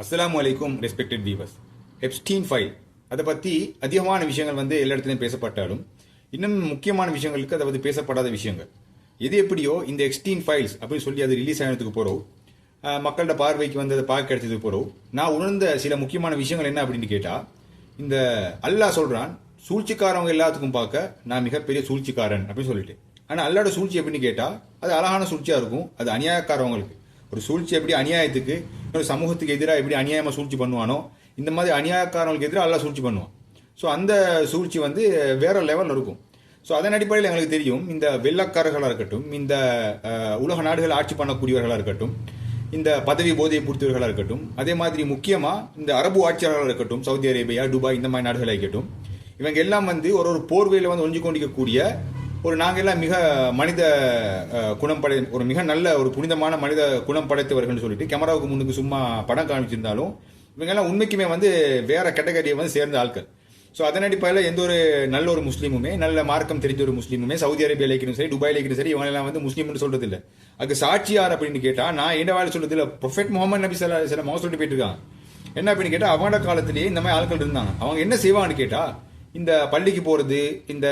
அஸ்லாம் வலைக்கும் respected viewers ஹெப்ஸ்டீன் file அதை பற்றி அதிகமான விஷயங்கள் வந்து எல்லா இடத்துலையும் பேசப்பட்டாலும் இன்னும் முக்கியமான விஷயங்களுக்கு அதை வந்து பேசப்படாத விஷயங்கள். எது எப்படியோ இந்த எக்ஸ்டீன் ஃபைல்ஸ் அப்படின்னு சொல்லி அது ரிலீஸ் ஆனதுக்கு போகிறோம் மக்களோட பார்வைக்கு வந்து அதை பார்க்க கிடைச்சதுக்கு போகிறோம் நான் உணர்ந்த சில முக்கியமான விஷயங்கள் என்ன அப்படின்னு கேட்டால் இந்த அல்லாஹ் சொல்கிறான் சூழ்ச்சிக்காரவங்க எல்லாத்துக்கும் பார்க்க நான் மிகப்பெரிய சூழ்ச்சிக்காரன் அப்படின்னு சொல்லிட்டு ஆனால் அல்லாட சூழ்ச்சி எப்படின்னு கேட்டால் அது அழகான சூழ்ச்சியாக இருக்கும் அது அநியாயக்காரவங்களுக்கு. ஒரு சூழ்ச்சி எப்படி அநியாயத்துக்கு ஒரு சமூகத்துக்கு எதிராக எப்படி அநியாயமாக சூழ்ச்சி பண்ணுவானோ இந்த மாதிரி அநியாயக்காரங்களுக்கு எதிராக எல்லாம் சூழ்ச்சி பண்ணுவான். ஸோ அந்த சூழ்ச்சி வந்து வேற லெவலில் இருக்கும். ஸோ அதன் அடிப்படையில் எங்களுக்கு தெரியும் இந்த வெள்ளக்காரர்களாக இருக்கட்டும் இந்த உலக நாடுகள் ஆட்சி பண்ணக்கூடியவர்களாக இருக்கட்டும் இந்த பதவி போதையை பொறுத்தவர்களாக இருக்கட்டும் அதே மாதிரி முக்கியமாக இந்த அரபு ஆட்சியாளர்களாக இருக்கட்டும் சவுதி அரேபியா துபாய் இந்த மாதிரி நாடுகளாக இருக்கட்டும் இவங்க எல்லாம் வந்து ஒரு ஒரு போர்வையில் வந்து ஒழிஞ்சு கொண்டிருக்கக்கூடிய ஒரு நாங்கள் எல்லாம் மிக மனித குணம் படை ஒரு மிக நல்ல ஒரு புனிதமான மனித குணம் படைத்தவர்கள்னு சொல்லிட்டு கேமராவுக்கு முன்னுக்கு சும்மா படம் காமிச்சிருந்தாலும் இவங்கெல்லாம் உண்மைக்குமே வந்து வேற கேட்டகரியை வந்து சேர்ந்த ஆட்கள். ஸோ அதன் அடிப்படையில் எந்த ஒரு நல்ல ஒரு முஸ்லீமுமே நல்ல மார்க்கம் தெரிஞ்ச ஒரு முஸ்லீமுமே சவுதி அரேபியாவில் இருக்கணும் சரி துபாயில் இருக்கணும் சரி இவங்க எல்லாம் வந்து முஸ்லீம்னு சொல்றது இல்லை அதுக்கு சாட்சியார் அப்படின்னு கேட்டால் நான் என்ன வேலை சொல்றது இல்லை ப்ரொஃபெட் முகமது நபி சில சில மோசம் சொல்லிட்டு போயிட்டு இருக்காங்க என்ன அப்படின்னு கேட்டால் அவங்களோட காலத்திலேயே இந்த மாதிரி ஆட்கள் இருந்தாங்க. அவங்க என்ன செய்வாங்கன்னு கேட்டால் இந்த பள்ளிக்கு போகிறது இந்த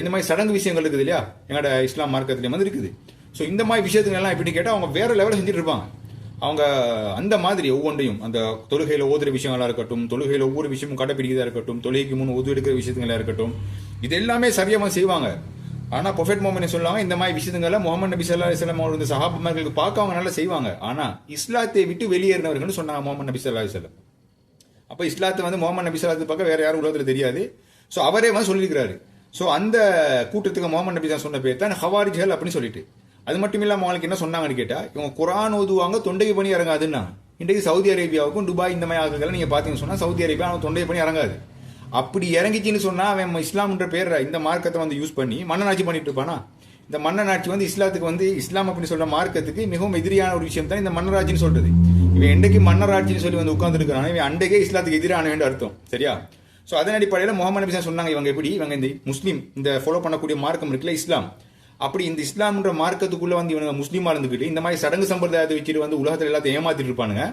இந்த மாதிரி சடங்கு விஷயங்கள் இருக்குது இல்லையா? எங்களோட இஸ்லாம் மார்க்கத்துலேயும் வந்து இருக்குது. ஸோ இந்த மாதிரி விஷயத்துக்கு எல்லாம் எப்படின்னு கேட்டால் அவங்க வேற லெவலில் செஞ்சுட்டு இருப்பாங்க. அவங்க அந்த மாதிரி ஒவ்வொன்றையும் அந்த தொழுகையில் ஓதுற விஷயங்களா இருக்கட்டும் தொழுகையில் ஒவ்வொரு விஷயமும் கடைப்பிடிக்கிறதா இருக்கட்டும் தொழுகைக்கு முன் ஒது எடுக்கிற விஷயங்களா இருக்கட்டும் இது எல்லாமே சரியாக செய்வாங்க. ஆனால் பொஃபெட் மோமன் சொல்லுவாங்க இந்த மாதிரி விஷயங்களை முகமது நபி சல்லா அலிஸ்லாம் அவரோட சஹாபமார்களுக்கு பார்க்க அவங்க நல்லா செய்வாங்க. ஆனால் இஸ்லாத்தை விட்டு வெளியேறினவர்கள் சொன்னாங்க முகமது நபி சல்லா அலிஸ்லாம் அப்போ இஸ்லாத்தை வந்து முகமது நபி சல்லாத்து பார்க்க வேற யாரும் உலகத்தில் தெரியாது. ஸோ அவரே வந்து சொல்லியிருக்கிறாரு. ஸோ அந்த கூட்டத்துக்கு முகமது நபி தான் சொன்ன பேர் தான் ஹவாரிஜல் அப்படின்னு சொல்லிட்டு. அது மட்டும் இல்லாமல் அவங்களுக்கு என்ன சொன்னாங்கன்னு கேட்டால் இவங்க குரான் ஓதுவாங்க தொண்டைக்கு பண்ணி இறங்காதுன்னா. இன்றைக்கு சவுதி அரேபியாவுக்கும் துபாய் இந்த மாதிரி ஆளுகளை நீங்கள் பார்த்தீங்கன்னு சொன்னால் சவுதி அரேபியா அவன் தொண்டை பண்ணி இறங்காது. அப்படி இறங்கிச்சின்னு சொன்னால் அவன் இஸ்லாம்ன்ற பேர் இந்த மார்க்கத்தை வந்து யூஸ் பண்ணி மன்னனாட்சி பண்ணிட்டு இருப்பானா? இந்த மன்னனாட்சி வந்து இஸ்லாத்துக்கு வந்து இஸ்லாம் அப்படின்னு சொல்கிற மார்க்கத்துக்கு மிகவும் எதிரியான ஒரு விஷயம் தான் இந்த மன்னராட்சின்னு சொல்கிறது இவன் என்றைக்கு மன்னராட்சின்னு சொல்லி வந்து உட்கார்ந்துருக்கான் இவன் அன்றைக்கே இஸ்லாத்துக்கு எதிரான வேண்டிய அர்த்தம். சரியா? ஸோ அதன் அடிப்படையில் முகமது நபி சொன்னாங்க இவங்க எப்படி? இவங்க இந்த முஸ்லீம் இந்த ஃபாலோ பண்ணக்கூடிய மார்க்கம் இருக்குல்ல இஸ்லாம். அப்படி இந்த இஸ்லாம்ன்ற மார்க்கத்துக்குள்ளே வந்து இவங்க முஸ்லீமாக இருந்துக்கிட்டு இந்த மாதிரி சடங்கு சம்பிரதாயத்தை வச்சுட்டு வந்து உலகத்தில் எல்லாத்தையும் ஏமாத்திட்டு இருப்பானுங்க.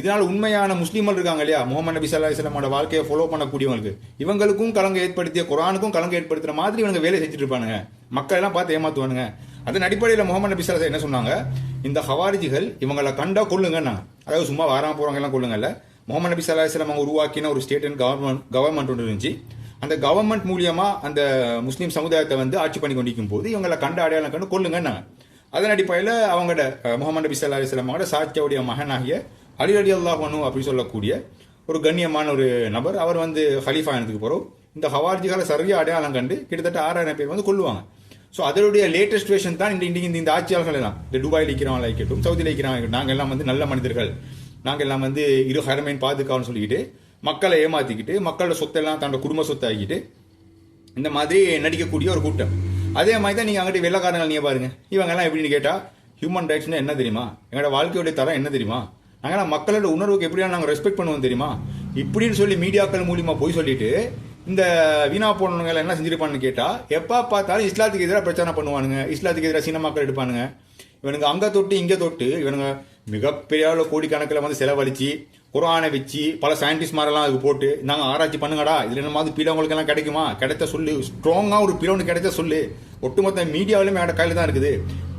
இதனால் உண்மையான முஸ்லீம்கள் இருக்காங்க இல்லையா? முகமது நபி சல்லா இஸ்லாமோட வாழ்க்கையை ஃபாலோ பண்ணக்கூடியவங்களுக்கு. இவங்களுக்கும் கலங்க ஏற்படுத்திய குரானுக்கும் கலங்க ஏற்படுத்துகிற மாதிரி இவங்க வேலை செஞ்சுட்டு இருப்பானுங்க. மக்கள் எல்லாம் பார்த்து ஏமாத்துவானுங்க. அதன் அடிப்படையில் முகமது நபி சல்லா என்ன சொன்னாங்க? இந்த ஹவாரிஜிகள் இவங்களை கண்டா கொள்ளுங்கன்னாங்க அதாவது சும்மா வாராமல் போறவங்க எல்லாம் கொள்ளுங்கல்ல முகமது நபி சல்லா இஸ்லாம் அவங்க உருவாக்கின ஒரு ஸ்டேட் அண்ட் கவர்மெண்ட் கவர்மெண்ட் ஒன்று இருந்துச்சு. அந்த கவர்மெண்ட் மூலியமாக அந்த முஸ்லீம் சமுதாயத்தை வந்து ஆட்சி பண்ணி கொண்டிருக்கும் போது இவங்களை கண்ட அடையாளம் கண்டு கொள்ளுங்கன்னாங்க அதன் அடிப்படையில் அவங்களோட முகமது நபி சல்லா அலிஸ்லாம் அவங்களோட மகனாகிய அலி அலி அல்லாஹ் அப்படின்னு சொல்லக்கூடிய ஒரு கண்ணியமான ஒரு நபர். அவர் வந்து ஹலீஃபா ஆனதுக்கு போகிறோம் இந்த ஹவார்ஜிகளை சரியாக அடையாளம் கண்டு கிட்டத்தட்ட ஆறாயிரம் பேர் வந்து கொள்ளுவாங்க ஸோ அதனுடைய லேட்டஸ்ட் வேஷன் தான் இந்த இந்த இந்த ஆட்சியாளர்கள் எல்லாம் இந்த துபாயில் இருக்கிறவங்களா இருக்கட்டும் சவுதியில் இருக்கிறவங்க நாங்கள் எல்லாம் வந்து நல்ல மனிதர்கள். நாங்கள் எல்லாம் வந்து இரு ஹரமைன் பாதுகாவல்னு சொல்லிக்கிட்டு மக்களை ஏமாற்றிக்கிட்டு மக்களோட சொத்தெல்லாம் தன்னோட குடும்ப சொத்தை ஆகிக்கிட்டு இந்த மாதிரி நடிக்கக்கூடிய ஒரு கூட்டம். அதே மாதிரி தான் நீங்கள் அங்கிட்ட வெள்ளக்காரங்கள் நீங்கள் பாருங்க. இவங்கெல்லாம் எப்படின்னு கேட்டால் ஹியூமன் ரைட்ஸ்னால் என்ன தெரியுமா? எங்களோட வாழ்க்கையுடைய தரம் என்ன தெரியுமா? நாங்களாம் மக்களோட உணர்வுக்கு எப்படியா நாங்கள் ரெஸ்பெக்ட் பண்ணுவோம் தெரியுமா? இப்படின்னு சொல்லி மீடியாக்கள் மூலியமாக போய் சொல்லிட்டு இந்த வீணா போனவங்க என்ன செஞ்சிருப்பான்னு கேட்டால் எப்போ பார்த்தாலும் இஸ்லாத்துக்கு எதிராக பிரச்சனை பண்ணுவானுங்க. இஸ்லாத்துக்கு எதிராக சினிமாக்கள் எடுப்பானுங்க. இவனுங்க அங்கே தொட்டு இங்கே தொட்டு இவனுங்க மிகப்பெரிய அளவு கோடிக்கணக்கில் வந்து செலவழித்து குரானை வச்சு பல சயின்டிஸ்ட் மாதிரிலாம் அதுக்கு போட்டு நாங்கள் ஆராய்ச்சி பண்ணுங்கடா. இதுல என்ன மாதிரி உங்களுக்கு எல்லாம் கிடைக்குமா? கிடைத்த சொல்லு. ஸ்ட்ராங்கா ஒரு பிழை ஒன்று கிடைத்த சொல்லு. ஒட்டுமொத்த மீடியாவிலுமே எங்களோட கையில தான் இருக்குது.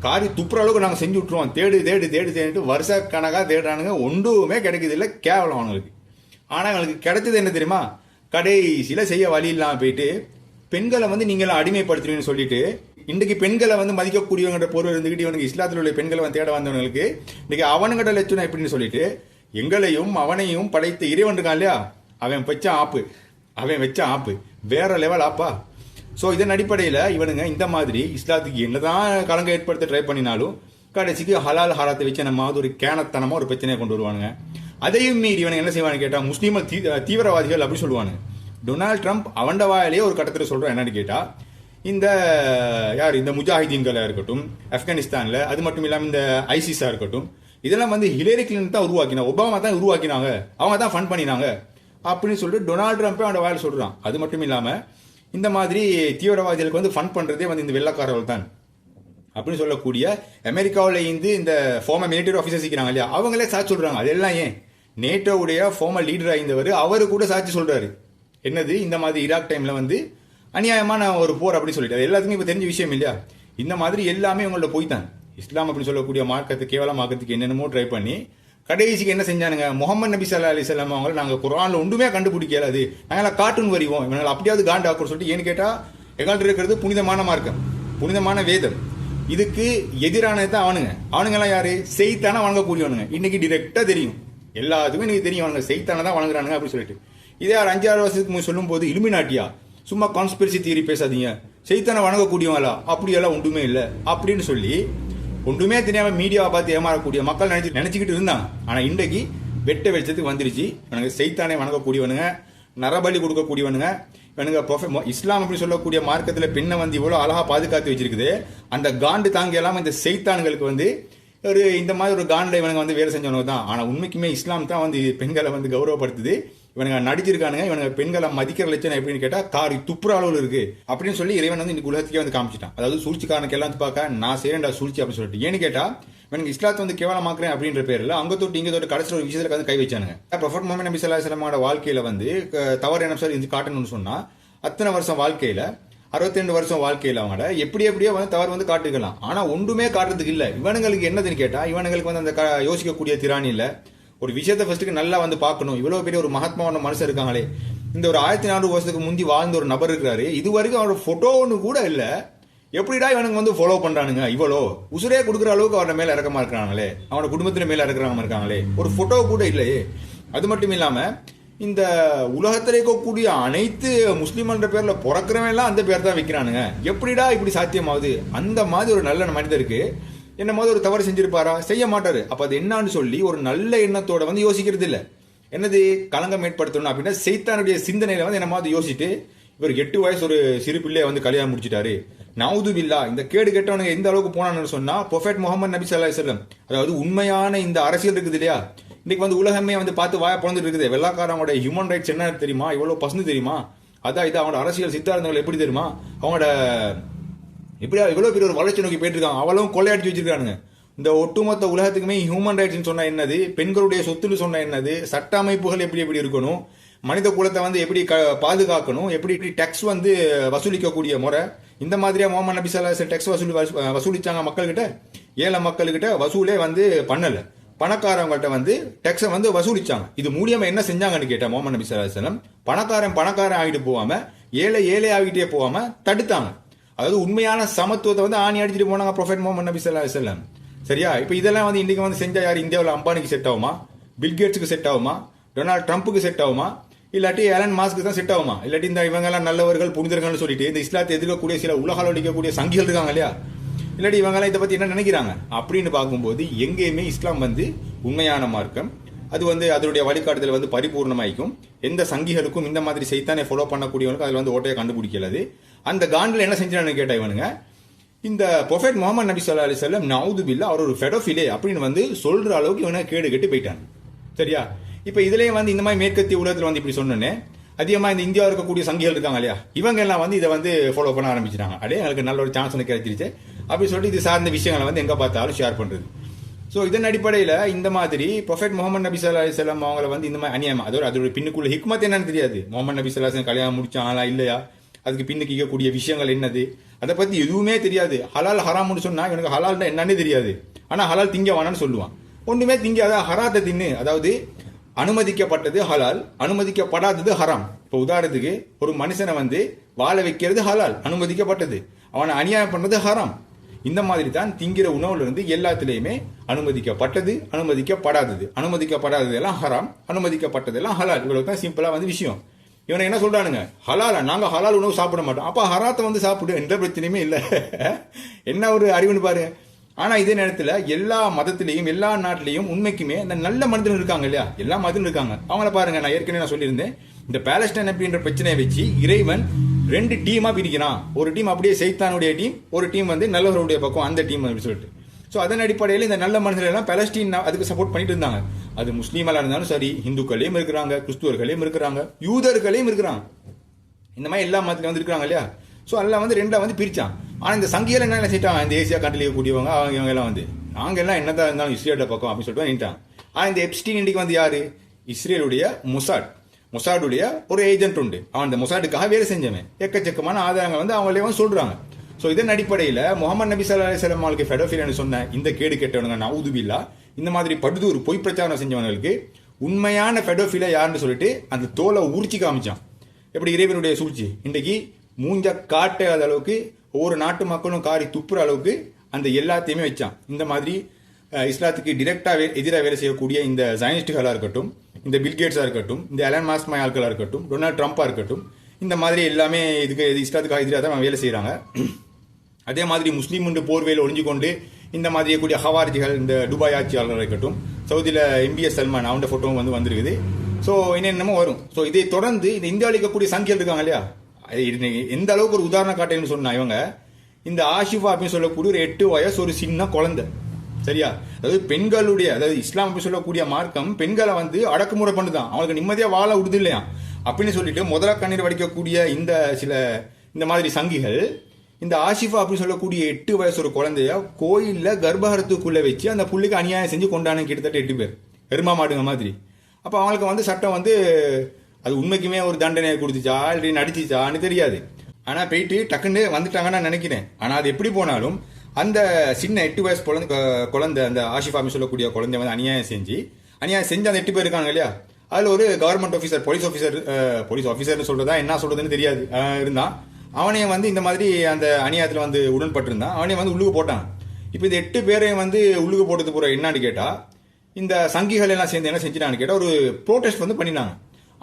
காரி துப்புற அளவுக்கு நாங்கள் செஞ்சு விட்டுருவோம். தேடு தேடு தேடு தேடிட்டு வருஷ கணக்காக தேடுறானுங்க. ஒன்றுமே கிடைக்குது இல்லை. கேவலம் அவங்களுக்கு ஆனால் எங்களுக்கு கிடைச்சது என்ன தெரியுமா? கடைசியில் செய்ய வழி இல்லாமல் போயிட்டு பெண்களை வந்து நீங்களாம் அடிமைப்படுத்துறீங்கன்னு சொல்லிட்டு இன்றைக்கு பெண்களை வந்து மதிக்கக்கூடியவங்கிற பொருள் இருந்துக்கிட்டு இவனுக்கு இஸ்லாத்தில் உள்ள பெண்களை வந்து தேட வந்தவங்களுக்கு இன்றைக்கி அவனுங்கிட்ட லட்சணம் எப்படின்னு சொல்லிட்டு எங்களையும் அவனையும் படைத்த இறைவன் இருக்கான் இல்லையா? அவன் வச்ச ஆப்பு. அவன் வச்ச ஆப்பு. வேற லெவல் ஆப்பா? ஸோ இதன் அடிப்படையில் இவனுங்க இந்த மாதிரி இஸ்லாத்துக்கு என்னதான் கலங்க ஏற்படுத்த ட்ரை பண்ணினாலும் கடைசிக்கு ஹலால் ஹாரத்தை வச்சு நம்ம ஒரு கேனத்தனமாக ஒரு பிரச்சனையை கொண்டு வருவானுங்க. அதையும் மீறி இவனுங்க என்ன செய்வானு கேட்டா முஸ்லீம் தீவிரவாதிகள் அப்படின்னு சொல்லுவானுங்க. டொனால்ட் ட்ரம்ப் அவண்ட வாயிலேயே ஒரு கட்டத்தில் சொல்கிறான் என்னன்னு கேட்டால் இந்த யார் இந்த முஜாஹிதீன்களாக இருக்கட்டும் ஆப்கானிஸ்தானில் அது மட்டும் இல்லாமல் இந்த ஐசிஸாக இருக்கட்டும் இதெல்லாம் வந்து ஹிலேரி கிளின் தான் உருவாக்கினாங்க ஒபாமா தான் உருவாக்கினாங்க அவங்க தான் ஃபண்ட் பண்ணினாங்க அப்படின்னு சொல்லிட்டு டொனால்டு ட்ரம்ப்பே அவனோட வாயில் சொல்கிறான் அது மட்டும் இல்லாமல் இந்த மாதிரி தீவிரவாதிகளுக்கு வந்து ஃபண்ட் பண்ணுறதே வந்து இந்த வெள்ளக்காரர்கள் தான். அப்படின்னு சொல்லக்கூடிய அமெரிக்காவில் இருந்து இந்த ஃபார்மர் மிலிட்டரி ஆஃபீஸர் சிக்கிறாங்க இல்லையா அவங்களே சாட்சி சொல்கிறாங்க அதெல்லாம் ஏன்? நேட்டோவுடைய ஃபார்மர் லீடராக இருந்தவர் அவரு கூட சாட்சி சொல்கிறாரு என்னது இந்த மாதிரி ஈராக் டைமில் வந்து அநியாயமான ஒரு போர் அப்படின்னு சொல்லிட்டு அது எல்லாத்துக்கும் இப்போ தெரிஞ்ச விஷயம் இல்லையா? இந்த மாதிரி எல்லாமே உங்கள்ட்ட போய்த்தான். இஸ்லாம் அப்படின்னு சொல்லக்கூடிய மார்க்கத்தை கேவலமாக்கிறதுக்கு என்னென்னமோ ட்ரை பண்ணி கடைசிக்கு என்ன செஞ்சானுங்க? முகமது நபி சல்லா அலி சொல்லாம் அவங்கள நாங்கள் குரானில் ஒன்றுமே கண்டுபிடிக்கல அது. நாங்கள் கார்ட்டூன் வரிவோம். இவங்களை அப்படியாவது காண்டாக்குறோம் சொல்லிட்டு ஏன்னு கேட்டால் எங்கள்கிட்ட இருக்கிறது புனிதமான மார்க்கம் புனிதமான வேதம். இதுக்கு எதிரானது தான் அவனுங்க. அவனுங்கெல்லாம் யாரு? செய்தான வணங்கக்கூடியவனுங்க. இன்னைக்கு டிரெக்டாக தெரியும். எல்லாத்துக்கும் இன்னைக்கு தெரியும் அவனுங்க. செய்தானே தான் வணங்குறானுங்க அப்படின்னு சொல்லிட்டு. இதே ஒரு அஞ்சாறு வருஷத்துக்கு முன் சொல்லும் போது இலுமினாட்டியா? சும்மா கான்ஸ்பிரசி தியரி பேசாதீங்க. செய்தான வணங்கக்கூடியவங்களா? அப்படியெல்லாம் ஒன்றுமே இல்லை. அப்படின்னு சொல்லி ஒன்றுமே தெரியாமல் மீடியாவை பார்த்து ஏமாறக்கூடிய மக்கள் நினைச்சு நினச்சிக்கிட்டு இருந்தாங்க. ஆனால் இன்றைக்கு வெட்ட வெளிச்சத்துக்கு வந்துருச்சு. இவனுங்க செய்தானே வணங்கக்கூடியவனுங்க நரபலி கொடுக்கக்கூடியவனுங்க இவனுங்க ப்ரொஃப- இஸ்லாம் அப்படின்னு சொல்லக்கூடிய மார்க்கத்தில் பெண்ணை வந்து இவ்வளோ அழகாக பாதுகாத்து வச்சிருக்குது. அந்த காண்டு தாங்க எல்லாம் இந்த செய்தான்களுக்கு வந்து ஒரு இந்த மாதிரி ஒரு காண்டில் இவனுங்க வந்து வேலை செஞ்சவனுக்கு தான். ஆனால் உண்மைக்குமே இஸ்லாம் தான் வந்து பெண்களை வந்து கௌரவப்படுத்துது. இவனுங்க நடிச்சிருக்கானுங்க இவனுங்க பெண்களை மதிக்கிற லட்சணம் எப்படின்னு கேட்டால் காரி துப்புற அளவில் இருக்கு. அப்படின்னு சொல்லி இறைவன் வந்து இன்னைக்கு உலகத்துக்கே வந்து காமிச்சிட்டான். அதாவது சூழ்ச்சிக்காரனுக்கு எல்லாம் பார்க்க நான் செய்யறேன்டா சூழ்ச்சி அப்படின்னு சொல்லிட்டு. ஏன்னு கேட்டால் இவனுக்கு இஸ்லாத்தை வந்து கேவலமாக்குறேன் அப்படின்ற பேர்ல அங்க தொட்டு இங்க தொட்டு கடைசியில் ஒரு விஷயத்துல வந்து கை வச்சானுங்க. ப்ரொஃபட் முகமது நபி ஸல்லல்லாஹு அலைஹி வாழ்க்கையில வந்து தவறு என்ன சார் இது காட்டணும்னு சொன்னா அத்தனை வருஷம் வாழ்க்கையில அறுபத்தி ரெண்டு வருஷம் வாழ்க்கையில அவங்க எப்படி எப்படியோ வந்து தவறு வந்து காட்டுக்கலாம் ஆனா ஒன்றுமே காட்டுறதுக்கு இல்ல. இவனுங்களுக்கு என்னதுன்னு கேட்டா இவனுங்களுக்கு வந்து அந்த க- யோசிக்கக்கூடிய திராணி இல்லை. ஒரு விஷயத்தை ஃபர்ஸ்ட்டுக்கு நல்லா வந்து பார்க்கணும். இவ்வளோ பெரிய ஒரு மகாத்மாவான மனுஷன் இருக்காங்களே. இந்த ஒரு ஆயிரத்தி நானூறு வருஷத்துக்கு முந்தி வாழ்ந்த ஒரு நபர் இருக்கிறாரு. இது வரைக்கும் அவரோட ஃபோட்டோ ஒன்று கூட இல்லை. எப்படிடா இவனுக்கு வந்து ஃபாலோ பண்ணுறானுங்க இவ்வளோ. உசுரே கொடுக்குற அளவுக்கு அவரோட மேலே இறக்கமா இருக்கிறாங்களே. அவனோட குடும்பத்தின் மேலே இறக்குறாங்க இருக்காங்களே. ஒரு ஃபோட்டோ கூட இல்லையே. அது மட்டும் இல்லாமல் இந்த உலகத்தில் இருக்கக்கூடிய அனைத்து முஸ்லீம்ன்ற பேரில் பிறக்கிறவன் எல்லாம் அந்த பேர் தான் வைக்கிறானுங்க. எப்படிடா இப்படி சாத்தியமாகுது? அந்த மாதிரி ஒரு நல்ல மனிதருக்கு என்ன மாதிரி ஒரு தவறு செஞ்சிருப்பாரா? செய்ய மாட்டாரு. அப்ப அது என்னான்னு சொல்லி ஒரு நல்ல எண்ணத்தோட வந்து யோசிக்கிறது இல்லை என்னது? களங்கம் ஏற்படுத்தணும் அப்படின்னா செய்தானுடைய சிந்தனையில வந்து என்ன மாதிரி யோசிச்சுட்டு இவர் எட்டு வயசு ஒரு சிறு பிள்ளையை வந்து கல்யாணம் முடிச்சிட்டாரு. நவுது பில்லா இந்த கேடு கெட்டவனுங்க எந்த அளவுக்கு போனான்னு சொன்னா பொஃபெட் முகமது நபி சல்லா செல்லம் அதாவது உண்மையான இந்த அரசியல் இருக்குது இல்லையா? இன்னைக்கு வந்து உலகமே வந்து பார்த்து வாய பிறந்துட்டு இருக்குது. வெள்ளாக்காரங்களோட ஹியூமன் ரைட்ஸ் என்ன தெரியுமா? இவ்வளவு பசந்து தெரியுமா? அதான் இது அவனோட அரசியல் சித்தாந்தங்கள் எப்படி தெரியுமா? அவனோட இப்படியா இவ்வளோ பெரிய ஒரு வளர்ச்சி நோக்கி போயிட்டு இருக்காங்க அவளும் கொள்ளையடிச்சு வச்சிருக்கானுங்க. இந்த ஒட்டுமொத்த உலகத்துக்குமே ஹியூமன் ரைட்ஸ்னு சொன்னால் என்னது? பெண்களுடைய சொத்துன்னு சொன்னால் என்னது? சட்ட அமைப்புகள் எப்படி எப்படி இருக்கணும்? மனித குலத்தை வந்து எப்படி க- பாதுகாக்கணும்? எப்படி எப்படி டேக்ஸ் வந்து வசூலிக்கக்கூடிய முறை? இந்த மாதிரியா முகமது நபி சல்லாஹ் டேக்ஸ் வசூலி வசூ- வசூலிச்சாங்க மக்கள்கிட்ட? ஏழை மக்கள்கிட்ட வசூலே வந்து பண்ணலை. பணக்காரவங்கள்ட்ட வந்து டேக்ஸை வந்து வசூலிச்சாங்க. இது மூலியமாக என்ன செஞ்சாங்கன்னு கேட்டேன் முகமது நபி சல்லாஹ் பணக்காரன் பணக்காரன் ஆகிட்டு போகாமல் ஏழை ஏழை ஆகிட்டே போகாமல் தடுத்தாங்க. அதாவது உண்மையான சமத்துவத்தை வந்து ஆணி அடிச்சுட்டு போனாங்க ப்ரொஃபெட் முகமது நபி ஸல்லல்லாஹு செல்லம் சரியா? இப்போ இதெல்லாம் வந்து இன்றைக்கி வந்து செஞ்சால் யார்? இந்தியாவில் அம்பானிக்கு செட் ஆகுமா? பில்கேட்ஸுக்கு செட் ஆகுமா? டொனால்ட் ட்ரம்ப்புக்கு செட் ஆகுமா? இல்லாட்டி ஏலன் மாஸ்க்கு தான் செட் ஆகுமா? இல்லாட்டி இந்த இவங்கெல்லாம் நல்லவர்கள் புனிதர்கள்னு சொல்லிட்டு இந்த இஸ்லாத்தை எதிர்க்கக்கூடிய சில உலகால் அடிக்கக்கூடிய சங்கிகள் இருக்காங்க இல்லையா? இல்லாட்டி இவங்கெல்லாம் இதை பற்றி என்ன நினைக்கிறாங்க? அப்படின்னு பார்க்கும்போது எங்கேயுமே இஸ்லாம் வந்து உண்மையான மார்க்கம். அது வந்து அதனுடைய வழிகாட்டுதல் வந்து பரிபூர்ணமாயிக்கும் எந்த சங்கிகளுக்கும் இந்த மாதிரி செய்தானே ஃபாலோ பண்ணக்கூடியவனுக்கு அதில் வந்து ஓட்டையை கண்டுபிடிக்கிறது அந்த காண்டில் என்ன செஞ்சான்னு கேட்டேன் இவனுங்க இந்த பொஃபெட் முகமது நபி சொல்லா அலி செல்லம் நவுது பில்லா அவர் ஒரு ஃபெடோஃபிலே அப்படின்னு வந்து சொல்கிற அளவுக்கு இவனை கேடு கெட்டு போயிட்டான் சரியா? இப்போ இதுலேயே வந்து இந்த மாதிரி மேற்கத்திய உலகத்தில் வந்து இப்படி சொன்னோன்னே அதிகமாக இந்த இந்தியாவில் இருக்கக்கூடிய சங்கிகள் இருக்காங்க இல்லையா? இவங்க எல்லாம் வந்து இதை வந்து ஃபாலோ பண்ண ஆரம்பிச்சிட்டாங்க. அடே எனக்கு நல்ல ஒரு சான்ஸ் எனக்கு கிடைச்சிருச்சு. அப்படின்னு சொல்லிட்டு இது சார்ந்த விஷயங்களை வந்து எங்கே பார்த்தாலும் ஷேர் பண்ணுறது ஸோ இதன் அடிப்படையில் இந்த மாதிரி ப்ரொஃபெட் முகமது நபி சல்லா அலிஸ்லாம் அவங்கள வந்து இந்த மாதிரி அநியாயம் அதோட அதோட பின்னுக்குள்ள ஹிக்மத் என்னன்னு தெரியாது. முகமது நபி சல்லா கல்யாணம் முடிச்சாங்களா இல்லையா? அதுக்கு பின்னுக்கு இருக்கக்கூடிய விஷயங்கள் என்னது? அதை பற்றி எதுவுமே தெரியாது. ஹலால் ஹராம்னு சொன்னால் இவனுக்கு ஹலால்னா என்னன்னே தெரியாது. ஆனால் ஹலால் திங்க வேணாம்னு சொல்லுவான். ஒன்றுமே திங்க அதாவது ஹராத்தை தின்னு அதாவது அனுமதிக்கப்பட்டது ஹலால் அனுமதிக்கப்படாதது ஹராம். இப்போ உதாரணத்துக்கு ஒரு மனுஷனை வந்து வாழ வைக்கிறது ஹலால் அனுமதிக்கப்பட்டது. அவனை அநியாயம் பண்ணுறது ஹராம். இந்த மாதிரி தான் திங்கிற உணவுலேருந்து எல்லாத்துலேயுமே அனுமதிக்கப்பட்டது அனுமதிக்கப்படாதது. அனுமதிக்கப்படாதது எல்லாம் ஹராம் அனுமதிக்கப்பட்டதெல்லாம் ஹலால். இவ்வளவு தான் சிம்பிளாக வந்து விஷயம். இவனை என்ன சொல்கிறானுங்க ஹலாலா நாங்கள் ஹலால் உணவு சாப்பிட மாட்டோம். அப்போ ஹராத்தை வந்து சாப்பிடு எந்த பிரச்சனையுமே இல்லை. என்ன ஒரு அறிவுன்னு பாரு. ஆனால் இதே நேரத்தில் எல்லா மதத்திலையும் எல்லா நாட்டிலையும் உண்மைக்குமே இந்த நல்ல மனிதர்கள் இருக்காங்க இல்லையா? எல்லா மதத்திலும் இருக்காங்க. அவங்கள பாருங்க நான் ஏற்கனவே நான் சொல்லியிருந்தேன். இந்த பேலஸ்டைன் அப்படின்ற பிரச்சனையை வச்சு இறைவன் ரெண்டு டீமாக பிரிக்கிறான். ஒரு டீம் அப்படியே செய்தானுடைய டீம் ஒரு டீம் வந்து நல்லவர்களுடைய பக்கம் அந்த டீம் அப்படின்னு சொல்லிட்டு. ஸோ அதன் அடிப்படையில் இந்த நல்ல மனிதர்கள் எல்லாம் பலஸ்டீன் அதுக்கு சப்போர்ட் பண்ணிட்டு இருந்தாங்க. அது முஸ்லீமெல்லாம் இருந்தாலும் சரி இந்துக்களையும் இருக்கிறாங்க கிறிஸ்துவர்களையும் இருக்கிறாங்க யூதர்களையும் இருக்கிறாங்க இந்த மாதிரி எல்லா மதத்துலையும் வந்து இருக்கிறாங்க இல்லையா? ஸோ எல்லாம் வந்து ரெண்டாக வந்து பிரித்தான் ஆனால் இந்த சங்கியில் என்ன செஞ்சாங்க இந்த ஏசியா கண்ட்ரியில் கூடியவங்க அவங்க இவங்க எல்லாம் வந்து நாங்கள் எல்லாம் என்னதான் இருந்தாலும் இஸ்ரேலோட பக்கம் அப்படின்னு சொல்லிட்டு நின்ட்டான் ஆனால் இந்த எப்ஸ்டீன் இன்னைக்கு வந்து யார்? இஸ்ரேலுடைய மொசாட் மொசாடுடைய ஒரு ஏஜென்ட் உண்டு. அவன் அந்த மொசாடுக்காக வேலை செஞ்சவன். எக்கச்சக்கமான ஆதாரங்கள் வந்து அவங்களே வந்து சொல்கிறாங்க ஸோ இதன் அடிப்படையில் முகமது நபி சல்லா அலிஸ்லாம் அவங்களுக்கு ஃபெடோஃபிலியான்னு சொன்ன இந்த கேடு கெட்டவனுங்க நவுதுபில்லா இந்த மாதிரி படுதூர் பொய் பிரச்சாரம் செஞ்சவங்களுக்கு உண்மையான ஃபெடோஃபிலா யாருன்னு சொல்லிட்டு அந்த தோலை உரிச்சு காமிச்சான். எப்படி இறைவனுடைய சூழ்ச்சி? இன்றைக்கு மூஞ்ச காட்டாத அளவுக்கு ஒவ்வொரு நாட்டு மக்களும் காரி துப்புற அளவுக்கு அந்த எல்லாத்தையுமே வச்சான். இந்த மாதிரி இஸ்லாத்துக்கு டிரெக்டாக எதிராக வேலை செய்யக்கூடிய இந்த சயனிஸ்டுகளாக இருக்கட்டும் இந்த பில்கேட்ஸாக இருக்கட்டும் இந்த அலன் மாஸ்மாய் ஆட்களாக இருக்கட்டும் டொனால்ட் ட்ரம்ப்பாக இருக்கட்டும் இந்த மாதிரி எல்லாமே இதுக்கு இது இஸ்லாத்துக்காக எதிராக தான் வேலை செய்கிறாங்க அதே மாதிரி முஸ்லீம் என்று போர்வையில் ஒளிஞ்சு கொண்டு இந்த மாதிரி கூடிய ஹவாரிஜிகள் இந்த துபாய் ஆட்சியாளர்கள் இருக்கட்டும் சவுதியில் எம்பிஎஸ் சல்மான் அவனோட ஃபோட்டோவும் வந்து வந்திருக்குது. ஸோ என்னென்னமோ வரும். ஸோ இதை தொடர்ந்து இந்த இந்தியாவில் இருக்கக்கூடிய சங்கிகள் இருக்காங்க இல்லையா? இன்னைக்கு எந்த அளவுக்கு ஒரு உதாரணம் காட்டேன்னு சொன்னா இவங்க இந்த ஆஷிஃபா அப்படின்னு சொல்லக்கூடிய ஒரு எட்டு வயசு ஒரு சின்ன குழந்தை. சரியா? அதாவது பெண்களுடைய அதாவது இஸ்லாம் அப்படின்னு சொல்லக்கூடிய மார்க்கம் பெண்களை வந்து அடக்குமுறை பண்ணுதான். அவங்களுக்கு நிம்மதியாக வாழ விடுது இல்லையா? அப்படின்னு சொல்லிட்டு முதல கண்ணீர் வடிக்கக்கூடிய இந்த சில இந்த மாதிரி சங்கிகள் இந்த ஆஷிஃபா அப்படின்னு சொல்லக்கூடிய எட்டு வயசு ஒரு குழந்தைய கோயிலில் கர்ப்பகரத்துக்குள்ளே வச்சு அந்த புள்ளிக்கு அநியாயம் செஞ்சு கொண்டானு கிட்டத்தட்ட எட்டு பேர். எருமா மாடுங்க மாதிரி. அப்போ அவங்களுக்கு வந்து சட்டம் வந்து அது உண்மைக்குமே ஒரு தண்டனையை கொடுத்துச்சா இல்லை நடிச்சிச்சான்னு தெரியாது. ஆனால் போயிட்டு டக்குன்னு வந்துட்டாங்கன்னு நான் நினைக்கிறேன். ஆனால் அது எப்படி போனாலும் அந்த சின்ன எட்டு வயசு குழந்தை குழந்தை அந்த ஆஷிஃபாமி சொல்லக்கூடிய குழந்தை வந்து அநியாயம் செஞ்சு அநியாயம் செஞ்சு அந்த எட்டு பேர் இருக்காங்க இல்லையா? அதில் ஒரு government officer police officer police ஆஃபீஸர்னு சொல்கிறதா என்ன சொல்கிறதுன்னு தெரியாது. இருந்தான் அவனையும் வந்து இந்த மாதிரி அந்த அநியாயத்துல வந்து உடன்பட்டிருந்தான். அவனையும் வந்து உள்ளுக்கு போட்டான். இப்போ இந்த எட்டு பேரையும் வந்து உள்ளுக்கு போட்டது பூரா என்னன்னு கேட்டால் இந்த சங்கிகள் எல்லாம் சேர்ந்து என்ன செஞ்சிட்டான்னு கேட்டால் ஒரு ப்ரோட்டஸ்ட் வந்து பண்ணினாங்க.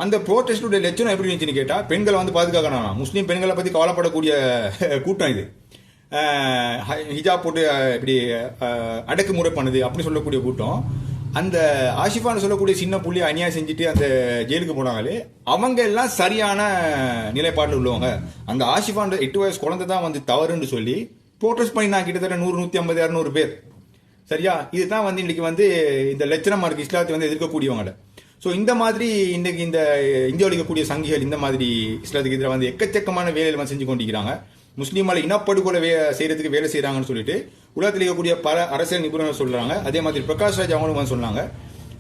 அந்த ப்ரோட்டஸ்டுடைய லட்சணம் எப்படி இருந்துச்சுன்னு கேட்டால் பெண்களை வந்து பாதுகாக்கணும் முஸ்லீம் பெண்களை பற்றி கவலைப்படக்கூடிய கூட்டம் இது. ஹிஜாப் போட்டு இப்படி அடக்குமுறை பண்ணுது அப்படின்னு சொல்லக்கூடிய கூட்டம். அந்த ஆஷிஃபான்னு சொல்லக்கூடிய சின்ன புள்ளி அநியாயம் செஞ்சுட்டு அந்த ஜெயிலுக்கு போனாங்களே அவங்க எல்லாம் சரியான நிலைப்பாட்டில் உள்ளவங்க. அந்த ஆஷிஃபான் எட்டு வயசு குழந்தை தான் வந்து தவறுன்னு சொல்லி ப்ரோட்டஸ்ட் நான் கிட்டத்தட்ட நூறு நூற்றி ஐம்பது இரநூறு பேர். சரியா? இதுதான் வந்து இன்றைக்கி வந்து இந்த லட்சணமா இருக்குது இஸ்லாத்தை வந்து எதிர்க்கக்கூடியவங்க ஸோ இந்த மாதிரி இன்றைக்கு இந்த இந்தியாவில் இருக்கக்கூடிய சங்கிகள் இந்த மாதிரி இஸ்லாத்துக்கு எதிராக வந்து எக்கச்சக்கமான வேலையில் வந்து செஞ்சு கொண்டிருக்கிறாங்க. முஸ்லீமால இனப்படுகொலை வே செய்யறதுக்கு வேலை செய்யறாங்கன்னு சொல்லிட்டு உலகத்தில் இருக்கக்கூடிய பல அரசியல் நிபுணர்கள் சொல்றாங்க. அதே மாதிரி பிரகாஷ் ராஜ் அவங்களும் வந்து சொன்னாங்க.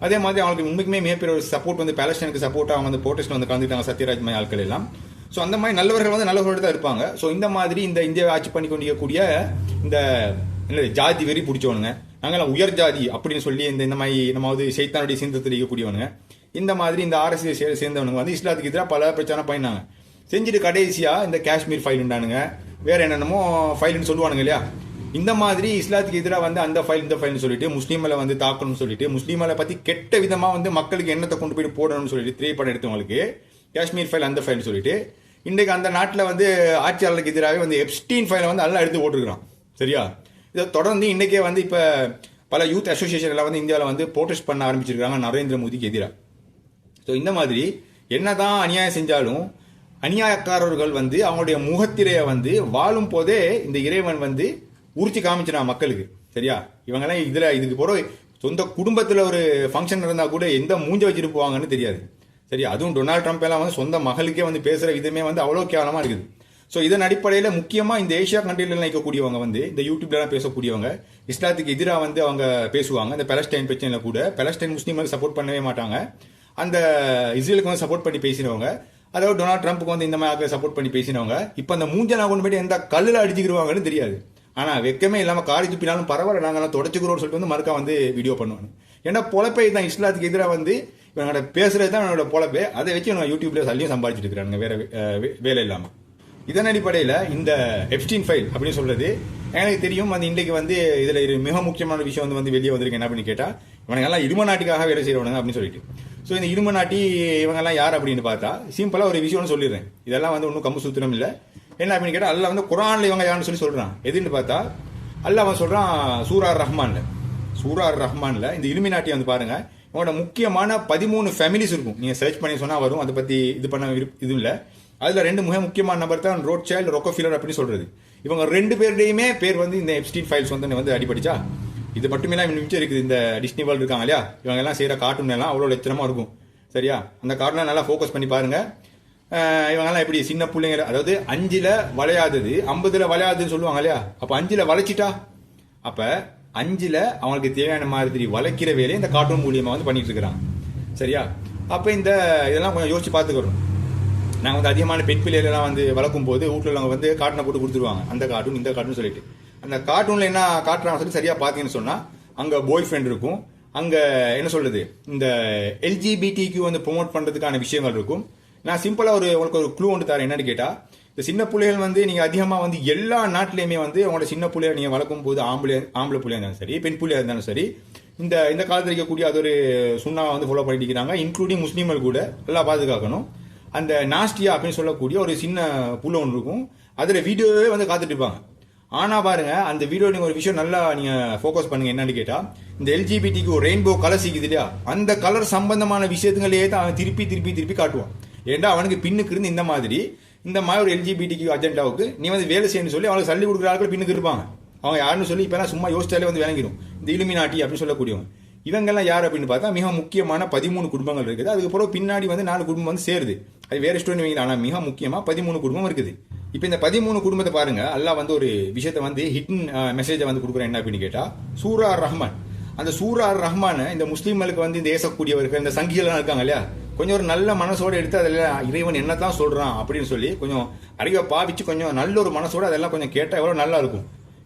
அதே மாதிரி அவங்களுக்கு உண்மைக்குமே மிகப்பெரிய ஒரு சப்போர்ட் வந்து பேலஸ்டைனுக்கு சப்போர்ட்டாக அவங்க வந்து ப்ரோட்டஸ்ட் வந்து கலந்துட்டாங்க சத்யராஜ் மாதிரி ஆட்கள் எல்லாம். ஸோ அந்த மாதிரி நல்லவர்கள் வந்து நல்லவர்களோட தான் இருப்பாங்க. ஸோ இந்த மாதிரி இந்த இந்தியாவை ஆட்சி பண்ணி கொண்டிருக்கக்கூடிய இந்த என்னது ஜாதி வெறி பிடிச்சவனுங்க நாங்களாம் உயர் ஜாதி அப்படின்னு சொல்லி இந்த இந்த மாதிரி நம்ம வந்து சைத்தானுடைய சிந்தத்தில் இருக்கக்கூடியவனுங்க இந்த மாதிரி இந்த ஆர்எஸ்எஸ் சேர்ந்தவனுங்க வந்து இஸ்லாத்துக்கு எதிராக பல பிரச்சனை பண்ணினாங்க. செஞ்சுட்டு கடைசியாக இந்த காஷ்மீர் ஃபைல் உண்டானுங்க. என்னென்னமோ ஃபைல்னு சொல்லுவானுங்க இல்லையா? இந்த மாதிரி இஸ்லாத்துக்கு எதிராக வந்து அந்த ஃபைல் இந்த ஃபைல்னு சொல்லிட்டு முஸ்லீமில் வந்து தாக்கணும்னு சொல்லிட்டு முஸ்லீமில் பற்றி கெட்ட விதமாக வந்து மக்களுக்கு எண்ணத்தை கொண்டு போயிட்டு போடணும்னு சொல்லிட்டு திரைப்படம் எடுத்தவங்களுக்கு காஷ்மீர் ஃபைல் அந்த ஃபைல்னு சொல்லிட்டு இன்றைக்கு அந்த நாட்டில் வந்து ஆட்சியாளருக்கு எதிராக வந்து எப்ஸ்டீன் ஃபைலை வந்து நல்லா எடுத்து போட்டுருக்கான் சரியா? இதை தொடர்ந்து இன்றைக்கே வந்து இப்போ பல யூத் அசோசியேஷன் எல்லாம் வந்து இந்தியாவில் வந்து ப்ரோட்டஸ்ட் பண்ண ஆரம்பிச்சிருக்காங்க நரேந்திர மோடிக்கு எதிராக ஸோ இந்த மாதிரி என்னதான் அநியாயம் செஞ்சாலும் அநியாயக்காரர்கள் வந்து அவங்களுடைய முகத்திரையை வந்து வாழும் போதே இந்த இறைவன் வந்து உரிச்சு காமிச்சினா மக்களுக்கு. சரியா? இவங்கெல்லாம் இதில் இதுக்கு போகிற சொந்த குடும்பத்தில் ஒரு ஃபங்க்ஷன் இருந்தால் கூட எந்த மூஞ்ச வச்சுட்டு போவாங்கன்னு தெரியாது. சரி அதுவும் டொனால்ட் ட்ரம்ப் எல்லாம் வந்து சொந்த மகளுக்கே வந்து பேசுகிற விதமே வந்து அவ்வளோ கேவலமாக இருக்குது. ஸோ இதன் அடிப்படையில் முக்கியமாக இந்த ஏஷியா கண்ட்ரில இருக்கக்கூடியவங்க வந்து இந்த யூடியூப்லாம் பேசக்கூடியவங்க இஸ்லாத்துக்கு எதிராக வந்து அவங்க பேசுவாங்க. இந்த பெலஸ்டைன் பிரச்சனையில் கூட பெலஸ்டைன் முஸ்லீம்களுக்கு சப்போர்ட் பண்ணவே மாட்டாங்க. அந்த இஸ்ரேலுக்கு வந்து சப்போர்ட் பண்ணி பேசினவங்க அதாவது டொனால்ட் ட்ரம்ப்புக்கு வந்து இந்த மாதிரி சப்போர்ட் பண்ணி பேசினவங்க இப்போ அந்த மூஞ்ச கொண்டு போயிட்டு எந்த கல்லில் அடிச்சுக்கிடுவாங்கன்னு தெரியாது. ஆனால் வெக்கமே இல்லாமல் காரி துப்பினாலும் பரவாயில்ல நாங்கள்லாம் தொடச்சிக்கிறோம்னு சொல்லிட்டு வந்து மறுக்கா வந்து வீடியோ பண்ணுவாங்க. ஏன்னா பொழப்பை தான் இஸ்லாத்துக்கு எதிராக வந்து இவனோட பேசுறது தான் என்னோட பொழப்பே. அதை வச்சு நான் யூடியூப்ல சல்லியும் சம்பாதிச்சிட்டு இருக்கிறானுங்க வேற வே- வேலை இல்லாமல் இதன் அடிப்படையில் இந்த எப்ஸ்டீன் ஃபைல் அப்படின்னு சொல்றது எனக்கு தெரியும் அந்த இன்றைக்கு வந்து இதில் மிக முக்கியமான விஷயம் வந்து வந்து வெளியே வந்திருக்கு. என்ன அப்படின்னு கேட்டால் இவனுங்க எல்லாம் இரும நாட்டுக்காக வேலை செய்கிறவனுங்க அப்படின்னு சொல்லிட்டு. ஸோ இந்த இரும நாட்டி இவங்கெல்லாம் யார் அப்படின்னு பார்த்தா சிம்பிளாக ஒரு விஷயம்னு சொல்லிடுறேன். இதெல்லாம் வந்து ஒன்றும் கம்பு சுத்திரம் இல்லை. என்ன அப்படின்னு கேட்டால் அல்லா வந்து குரானில் இவங்க யாருன்னு சொல்லி சொல்கிறான் எதுன்னு பார்த்தா அல்ல அவன் சொல்கிறான் சூரார் ரஹ்மான்ல. சூரார் ரஹ்மானில் இந்த இலுமி நாட்டி வந்து பாருங்கள் இவங்களோட முக்கியமான பதிமூணு ஃபேமிலிஸ் இருக்கும். நீங்கள் சர்ச் பண்ணி சொன்னால் வரும் அதை பற்றி இது பண்ண விருப்ப- இது இல்லை. அதில் ரெண்டு மிக முக்கியமான நபர் தான் ரோட் சைல்டு ரொக்கோஃபிலர் அப்படின்னு சொல்றது. இவங்க ரெண்டு பேருடையுமே பேர் வந்து இந்த எப்ஸ்டீன் ஃபைல்ஸ் வந்து வந்து அடிபடிச்சா இது மட்டுமே தான் மிச்சம் இருக்குது. இந்த டிஸ்னி வேர்ல்டு இருக்காங்க இல்லையா? இவங்க எல்லாம் செய்கிற கார்ட்டூன் எல்லாம் அவ்வளோ லட்சணமா இருக்கும். சரியா? அந்த கார்ட்டூனை நல்லா ஃபோக்கஸ் பண்ணி பாருங்க. இவங்கெல்லாம் எப்படி சின்ன பிள்ளைங்க அதாவது அஞ்சில் வளையாதது ஐம்பதுல வளையாதுன்னு சொல்லுவாங்க இல்லையா? அப்போ அஞ்சில் வளைச்சிட்டா? அப்போ அஞ்சில் அவங்களுக்கு தேவையான மாதிரி வளைக்கிற வேலையை இந்த கார்ட்டூன் மூலியமாக வந்து பண்ணிட்டு இருக்கிறாங்க சரியா? அப்போ இந்த இதெல்லாம் கொஞ்சம் யோசிச்சு பார்த்துக்கிறோம் நாங்கள் வந்து அதிகமான பெண் பிள்ளைகளெல்லாம் வந்து வளர்க்கும் போது வீட்டில் அவங்க வந்து கார்ட்டூனை போட்டு கொடுத்துருவாங்க. அந்த கார்ட்டூன் இந்த கார்ட்டூன் சொல்லிட்டு. அந்த கார்ட்டூனில் என்ன காட்டுறாங்க சொல்லி சரியாக பார்த்தீங்கன்னு சொன்னால் அங்கே பாய் ஃப்ரெண்ட் இருக்கும். அங்கே என்ன சொல்கிறது இந்த எல்ஜிபிடிக்கு வந்து ப்ரொமோட் பண்ணுறதுக்கான விஷயங்கள் இருக்கும். நான் சிம்பிளாக ஒரு உங்களுக்கு ஒரு க்ளூ ஒன்று தரேன் என்னன்னு கேட்டால் இந்த சின்ன பிள்ளைகள் வந்து நீங்கள் அதிகமாக வந்து எல்லா நாட்டிலையுமே வந்து உங்களோட சின்ன பிள்ளைய நீங்கள் வளர்க்கும் போது ஆம்பளை ஆம்பளை பிள்ளையா இருந்தாலும் சரி பெண் பிள்ளையா இருந்தாலும் சரி இந்த இந்த காலத்தில் இருக்கக்கூடிய அது ஒரு சுண்ணாவை வந்து ஃபாலோ பண்ணிட்டு இருக்கிறாங்க இன்க்ளூடிங் முஸ்லீம்கள் கூட எல்லாம் பாதுகாக்கணும். அந்த நாஸ்டியா அப்படின்னு சொல்லக்கூடிய ஒரு சின்ன புல் ஒன்று இருக்கும். அதில் வீடியோவே வந்து காத்துட்டு இருப்பாங்க. ஆனால் பாருங்க அந்த வீடியோ நீங்கள் ஒரு விஷயம் நல்லா நீங்கள் ஃபோக்கஸ் பண்ணுங்க என்னன்னு கேட்டால் இந்த எல்ஜிபிடிக்கு ஒரு ரெயின்போ கலர் சிக்குது இல்லையா? அந்த கலர் சம்பந்தமான விஷயத்துங்களே தான் அவன் திருப்பி திருப்பி திருப்பி காட்டுவான். ஏன்டா அவனுக்கு பின்னுக்கு இருந்து இந்த மாதிரி இந்த மாதிரி ஒரு எல்ஜிபிடிக்கு அஜெண்டாவுக்கு நீ வந்து வேலை செய்யணும்னு சொல்லி அவனுக்கு சல்லி கொடுக்குற ஆட்கள் பின்னுக்கு இருப்பாங்க. அவங்க யாருன்னு சொல்லி இப்போ சும்மா யோசிச்சாலே வந்து விளங்கிடும். இந்த இலுமினாட்டி அப்படின்னு சொல்லக்கூடியவங்க. இவங்கெல்லாம் யார் அப்படின்னு பார்த்தா மிக முக்கியமான பதிமூணு குடும்பங்கள் இருக்குது. அதுக்கப்புறம் பின்னாடி வந்து நாலு குடும்பம் வந்து சேருது. அது வேற ஸ்டோரி வைங்க. ஆனால் மிக முக்கியமா பதிமூணு குடும்பம் இருக்குது. இப்போ இந்த பதிமூணு குடும்பத்தை பாருங்க. அல்லாஹ் வந்து ஒரு விஷயத்தை வந்து ஹிட்டன் மெசேஜை வந்து கொடுக்குறேன். என்ன அப்படின்னு கேட்டா சூரா ரஹ்மான். அந்த சூரா அர் இந்த முஸ்லீம்களுக்கு வந்து இந்த ஏசக்கூடியவர்கள் இந்த சங்கிகள்லாம் இருக்காங்க இல்லையா? கொஞ்சம் ஒரு நல்ல மனசோட எடுத்து அதில் இறைவன் என்னத்தான் சொல்றான் அப்படின்னு சொல்லி கொஞ்சம் அறிவை பாவிச்சு கொஞ்சம் நல்ல ஒரு மனசோட அதெல்லாம் கொஞ்சம் கேட்டால் எவ்வளோ நல்லா இருக்கும்.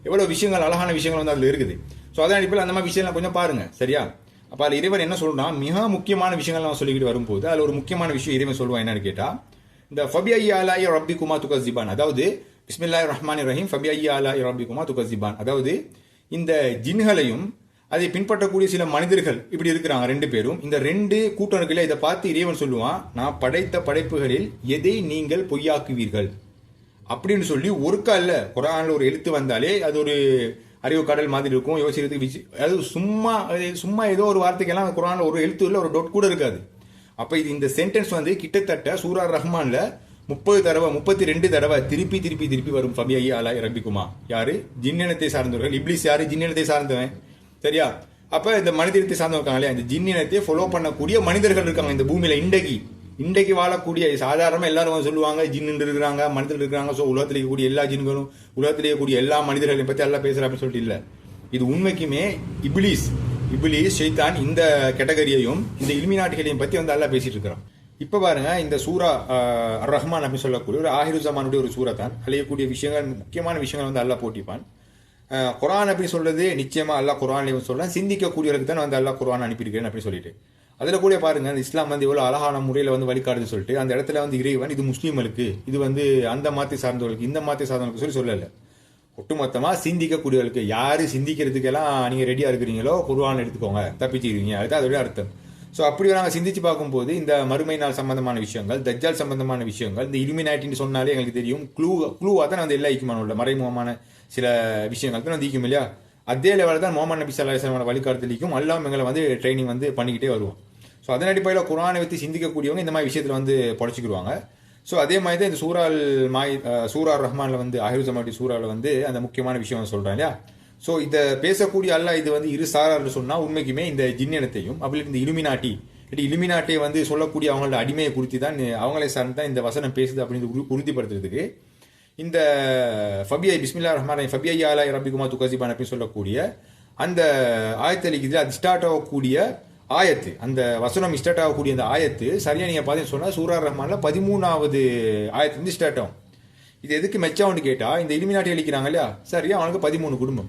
எவ்வளோ விஷயங்கள் அழகான விஷயங்கள் வந்து அதில் இருக்குது. ஸோ அதன் அடிப்படையில் அந்த மாதிரி விஷயம்லாம் கொஞ்சம் பாருங்க. சரியா? அப்போ அதில் இறைவன் என்ன சொல்கிறான் மிக முக்கியமான விஷயங்கள் நான் சொல்லிக்கிட்டு வரும்போது அதில் ஒரு முக்கியமான விஷயம் இறைவன் சொல்லுவான் என்னன்னு கேட்டால் இந்த ஃபபி அலாய் ரப்பி குமா துகசிபான் அதாவது பிஸ்மில்லாய் ரஹ்மான் ரஹீம் ஃபபிஐ அலாய் ரப்பி குமா துகசிபான் அதாவது இந்த ஜின்களையும் அதை பின்பற்றக்கூடிய சில மனிதர்கள் இப்படி இருக்கிறாங்க ரெண்டு பேரும். இந்த ரெண்டு கூட்டம் இருக்குல்ல இதை பார்த்து இறைவன் சொல்லுவான் நான் படைத்த படைப்புகளில் எதை நீங்கள் பொய்யாக்குவீர்கள்? அப்படின்னு சொல்லி ஒருக்கா இல்லை குரானில் ஒரு எழுத்து வந்தாலே அது ஒரு அறிவு கடல் மாதிரி இருக்கும். யோசிக்கிறதுக்கு விஷ- அதாவது சும்மா சும்மா ஏதோ ஒரு வார்த்தைக்கெல்லாம் குரானில் ஒரு எழுத்து இல்லை ஒரு டொட் கூட இருக்காது. அப்போ இது இந்த சென்டென்ஸ் வந்து கிட்டத்தட்ட சூரா ரஹ்மானில் முப்பது தடவை முப்பத்தி ரெண்டு தடவை திருப்பி திருப்பி திருப்பி வரும். ஃபபிஐ ஆலா ரபிக்குமா யாரு? ஜின்னினத்தை சார்ந்தவர்கள். இப்ளிஸ் யாரு? ஜின்னினத்தை சார்ந்தவன். சரியா? அப்போ இந்த மனிதத்தை சார்ந்தவங்க இருக்காங்க இல்லையா? இந்த ஜின்னினத்தை ஃபாலோ பண்ணக்கூடிய மனிதர்கள் இருக்காங்க இந்த பூமியில் இன்றைக்கு. இன்றைக்கு வாழக்கூடிய சாதாரணமாக எல்லாரும் வந்து சொல்லுவாங்க ஜின்னு இருக்கிறாங்க மனிதர்கள் இருக்கிறாங்க ஸோ உலகத்தில் இருக்கக்கூடிய எல்லா ஜின்களும் உலகத்தில் இருக்கக்கூடிய எல்லா மனிதர்களையும் பற்றி எல்லாம் பேசுற அப்படின்னு சொல்லிட்டு இல்லை. இது உண்மைக்குமே இபிலிஸ் இபிலிஸ் ஷெய்தான் இந்த கேட்டகரியையும் இந்த இலுமினாட்டிகளையும் பற்றி வந்து எல்லாம் பேசிட்டு இருக்கிறான். இப்போ பாருங்க இந்த சூரா ரஹ்மான் அப்படின்னு சொல்லக்கூடிய ஒரு ஆஹிருஜமானுடைய ஒரு சூரா தான் அழியக்கூடிய விஷயங்கள் முக்கியமான விஷயங்கள் வந்து அல்லாஹ் போட்டிப்பான். குரான் அப்படின்னு சொல்றது நிச்சயமா அல்லா குர்ஆன்லயும் சொல்றேன். சிந்திக்கக்கூடியவருக்கு தான் வந்து அல்லா குரான் அனுப்பியிருக்கிறேன் அப்படின்னு சொல்லிட்டு. அதில் கூட பாருங்கள் இந்த இஸ்லாம் வந்து இவ்வளோ அழகான முறையில் வந்து வழிகாடுது சொல்லிட்டு அந்த இடத்துல வந்து இறைவன் இது முஸ்லீம்களுக்கு இது வந்து அந்த மாற்றி சார்ந்தவர்களுக்கு இந்த மாற்றி சார்ந்தவர்களுக்கு சொல்லி சொல்லலை. ஒட்டுமொத்தமாக சிந்திக்கக்கூடியவர்களுக்கு யார் சிந்திக்கிறதுக்கெல்லாம் நீங்கள் ரெடியாக இருக்கிறீங்களோ குருவான் எடுத்துக்கோங்க தப்பிச்சுக்கிறீங்க அதுதான் அதோட அர்த்தம். ஸோ அப்படி நாங்கள் சிந்திச்சு பார்க்கும்போது இந்த மறுமை நாள் சம்பந்தமான விஷயங்கள் தஜ்ஜால் சம்பந்தமான விஷயங்கள் இந்த இலுமினாட்டின்னு சொன்னாலே எங்களுக்கு தெரியும். க்ளூ க்ளூவாக தான் வந்து எல்லா ஈக்குமான உள்ள மறைமுகமான சில விஷயங்கள் தான் வந்து ஈக்கும் இல்லையா? அதே லெவலில் தான் மோமன் நபி சல்லா இஸ்லாமோட வழிகாட்டுதலிக்கும் எல்லாம் எங்களை வந்து ட்ரைனிங் வந்து பண்ணிக்கிட்டே வருவோம் ஸோ அதன் அடிப்படையில் குரானை வைத்து சிந்திக்கக்கூடியவங்க இந்த மாதிரி விஷயத்தில் வந்து பொழைச்சிக்கிடுவாங்க. ஸோ அதே மாதிரி தான் இந்த சூரால் மாய் சூரார் சூரா வந்து அஹிருசமாட்டி சூறாவில் வந்து அந்த முக்கியமான விஷயம் சொல்கிறேன் இல்லையா? ஸோ இதை பேசக்கூடிய அல்ல இது வந்து இரு சாரார்னு சொன்னால் உண்மைக்குமே இந்த ஜின்னினத்தையும் அப்படி இந்த இலுமினாட்டி இல்லாட்டி இலுமினாட்டியை வந்து சொல்லக்கூடிய அவங்களோட அடிமையை குறித்து தான் அவங்களை சார்ந்து தான் இந்த வசனம் பேசுது அப்படின்னு உறுதிப்படுத்துறதுக்கு. இந்த ஃபபிஐ பிஸ்மில்லா ரஹ்மான் ஃபபிஐ ஆலா ரபிகுமா துகசிபான் அப்படின்னு சொல்லக்கூடிய அந்த ஆயத்தலிக்கு அது ஸ்டார்ட் ஆகக்கூடிய ஆயத்து. அந்த வசனம் ஸ்டார்ட் ஆகக்கூடிய அந்த ஆயத்து சரியா நீங்க பார்த்தீங்கன்னு சொன்னா சூரா ரஹ்மான்ல பதிமூணாவது ஆயத்து வந்து ஸ்டார்ட் ஆகும். இது எதுக்கு மெச்சம்னு கேட்டா இந்த இலுமினாட்டி அளிக்கிறாங்க இல்லையா? சரியா அவனுக்கு பதிமூணு குடும்பம்.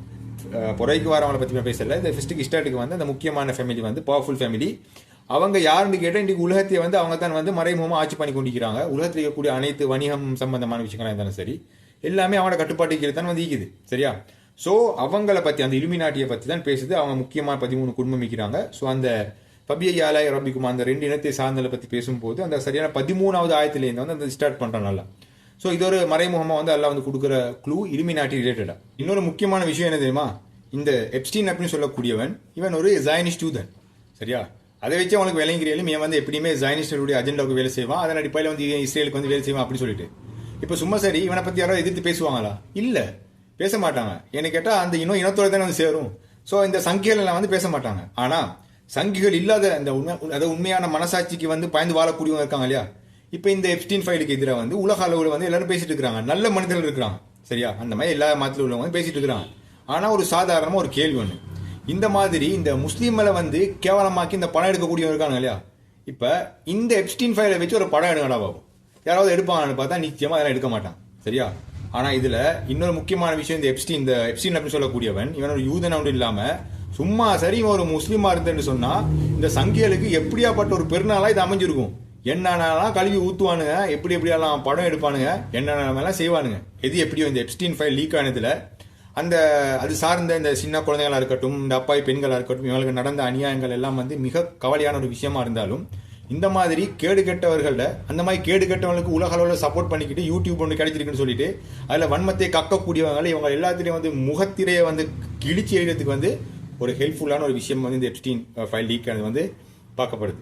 புறைக்கு வரவங்களை பத்தி நான் பேசல. இந்த ஃபஸ்ட்டுக்கு ஸ்டார்ட்டுக்கு வந்து அந்த முக்கியமான ஃபேமிலி வந்து பவர்ஃபுல் ஃபேமிலி அவங்க யாருன்னு கேட்டால் இன்றைக்கு உலகத்தை வந்து அவங்க தான் வந்து மறைமுகமாக ஆட்சி பண்ணி கொண்டிருக்கிறாங்க. உலகத்தில் இருக்கக்கூடிய அனைத்து வணிகம் சம்பந்தமான விஷயங்களாக இருந்தாலும் சரி எல்லாமே அவனோட கட்டுப்பாட்டு கீழே தான் வந்து ஈக்குது சரியா? ஸோ அவங்கள பற்றி அந்த இலுமினாட்டியை பற்றி தான் பேசுது. அவங்க முக்கியமாக பதிமூணு குடும்பம் வைக்கிறாங்க ஸோ அந்த பபியை ரபிக்குமா அந்த ரெண்டு இனத்தை சார்ந்தலை பற்றி பேசும்போது அந்த சரியான பதிமூணாவது ஆயத்துலேருந்து வந்து அந்த ஸ்டார்ட் பண்ணுறான் நல்லா. ஸோ இது ஒரு மறைமுகமாக வந்து எல்லாம் வந்து கொடுக்குற க்ளூ இலுமினாட்டி ரிலேட்டடாக இன்னொரு முக்கியமான விஷயம் என்ன தெரியுமா? இந்த எப்ஸ்டீன் அப்படின்னு சொல்லக்கூடியவன் இவன் ஒரு ஜைனிஸ்ட் தூதன். சரியா? அதை வச்சு அவனுக்கு விளங்கிறேன் இவன் வந்து எப்படியுமே ஜாயினிஸ்டருடைய அஜெண்டாவுக்கு வேலை செய்வான். அதன் அடிப்படையில் வந்து இஸ்ரேலுக்கு வந்து வேலை செய்வான் அப்படின்னு சொல்லிட்டு. இப்போ சும்மா சரி இவனை பற்றி யாராவது எதிர்த்து பேசுவாங்களா? இல்லை. பேச மாட்டாங்க என்னை கேட்டால் அந்த இன்னும் இனத்தோட தானே வந்து சேரும். ஸோ இந்த சங்கிகள் வந்து பேச மாட்டாங்க ஆனால் சங்கிகள் இல்லாத இந்த உண்மை அதாவது உண்மையான மனசாட்சிக்கு வந்து பயந்து வாழக்கூடியவங்க இருக்காங்க இல்லையா? இப்போ இந்த எஃப்டீன் ஃபைலுக்கு எதிராக வந்து உலக அளவில் வந்து எல்லாரும் பேசிட்டு இருக்காங்க நல்ல மனிதர்கள் இருக்கிறாங்க. சரியா? அந்த மாதிரி எல்லா மதத்தில் உள்ளவங்க வந்து பேசிட்டு இருக்கிறாங்க. ஆனால் ஒரு சாதாரணமாக ஒரு கேள்வி ஒன்று இந்த மாதிரி இந்த முஸ்லீம்களை வந்து கேவலமாக்கி இந்த படம் எடுக்கக்கூடியவங்க இருக்காங்க இல்லையா? இப்போ இந்த எப்ஸ்டீன் ஃபைலை வச்சு ஒரு படம் எடுக்கடா பாபு. யாராவது எடுப்பாங்கன்னு பார்த்தா நிச்சயமாக அதெல்லாம் எடுக்க மாட்டான் சரியா? ஆனா இதுல இன்னொரு முக்கியமான விஷயம் இந்த எப்ஸ்டீன் இந்த எப்ஸ்டீன் அப்படின்னு சொல்லக்கூடியவன் இவன் ஒரு யூதன் அப்படி இல்லாம சும்மா சரி இவன் ஒரு முஸ்லீமா இருந்தேன்னு சொன்னா இந்த சங்கிகளுக்கு எப்படியாப்பட்ட ஒரு பெருநாளா இது அமைஞ்சிருக்கும்? என்னென்னலாம் கழுவி ஊத்துவானுங்க எப்படி எப்படியெல்லாம் படம் எடுப்பானுங்க என்னென்னலாம் செய்வானுங்க? எது எப்படியோ இந்த எப்ஸ்டீன் ஃபைல் லீக் ஆனதுல அந்த அது சார்ந்த இந்த சின்ன குழந்தைகளாக இருக்கட்டும் இந்த அப்பாய் பெண்களாக இருக்கட்டும் இவங்களுக்கு நடந்த அநியாயங்கள் எல்லாம் வந்து மிக கவலையான ஒரு விஷயமா இருந்தாலும் இந்த மாதிரி கேடு கெட்டவர்கள அந்த மாதிரி கேடு கெட்டவங்களுக்கு உலக அளவில் சப்போர்ட் பண்ணிக்கிட்டு யூடியூப் ஒன்று கிடைச்சிருக்குன்னு சொல்லிட்டு அதில் வன்மத்தை கக்கக்கூடியவங்க இவங்க எல்லாத்திலையும் வந்து முகத்திரையை வந்து கிழிச்சு எழுதுறதுக்கு வந்து ஒரு ஹெல்ப்ஃபுல்லான ஒரு விஷயம் வந்து இந்த எப்டீன் ஃபைல் லீக் வந்து பார்க்கப்படுது.